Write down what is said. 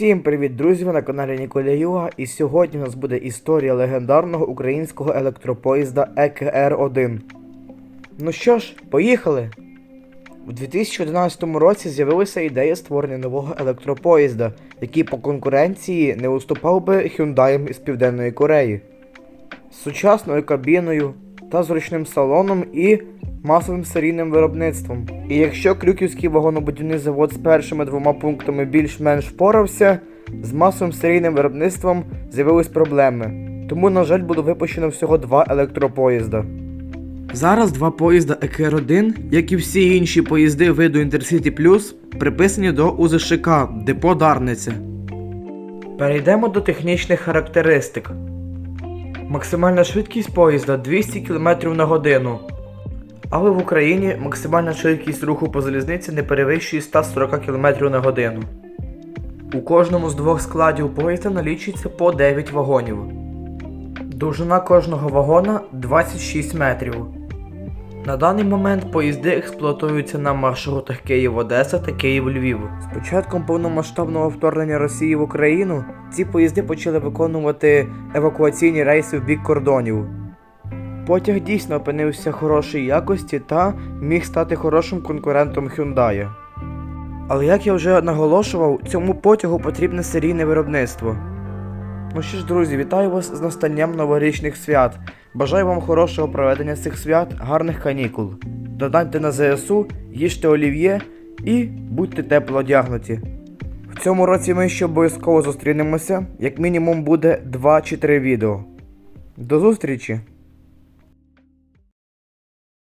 Всім привіт, друзі! Ви на каналі Ніколя Юга. І сьогодні у нас буде історія легендарного українського електропоїзда ЕКР-1. Ну що ж, поїхали! У 2011 році з'явилася ідея створення нового електропоїзда, який по конкуренції не уступав би Hyundai із Південної Кореї. З сучасною кабіною та зручним салоном і масовим серійним виробництвом. І якщо Крюківський вагонобудівний завод з першими двома пунктами більш-менш впорався, з масовим серійним виробництвом з'явились проблеми. Тому, на жаль, було випущено всього два електропоїзда. Зараз два поїзда ЕКР-1, як і всі інші поїзди виду Intercity Plus, приписані до УЗШК Депо Дарниця. Перейдемо до технічних характеристик. Максимальна швидкість поїзда 200 км на годину. Але в Україні максимальна швидкість руху по залізниці не перевищує 140 км на годину. У кожному з двох складів поїзда налічується по 9 вагонів. Довжина кожного вагона 26 метрів. На даний момент поїзди експлуатуються на маршрутах Київ-Одеса та Київ-Львів. З початком повномасштабного вторгнення Росії в Україну ці поїзди почали виконувати евакуаційні рейси в бік кордонів. Потяг дійсно опинився хорошої якості та міг стати хорошим конкурентом Hyundai. Але як я вже наголошував, цьому потягу потрібне серійне виробництво. Ну що ж, друзі, вітаю вас з настанням новорічних свят. Бажаю вам хорошого проведення цих свят, гарних канікул. Додайте на ЗСУ, їжте олів'є і будьте тепло одягнуті. В цьому році ми ще обов'язково зустрінемося, як мінімум буде 2 чи 3 відео. До зустрічі!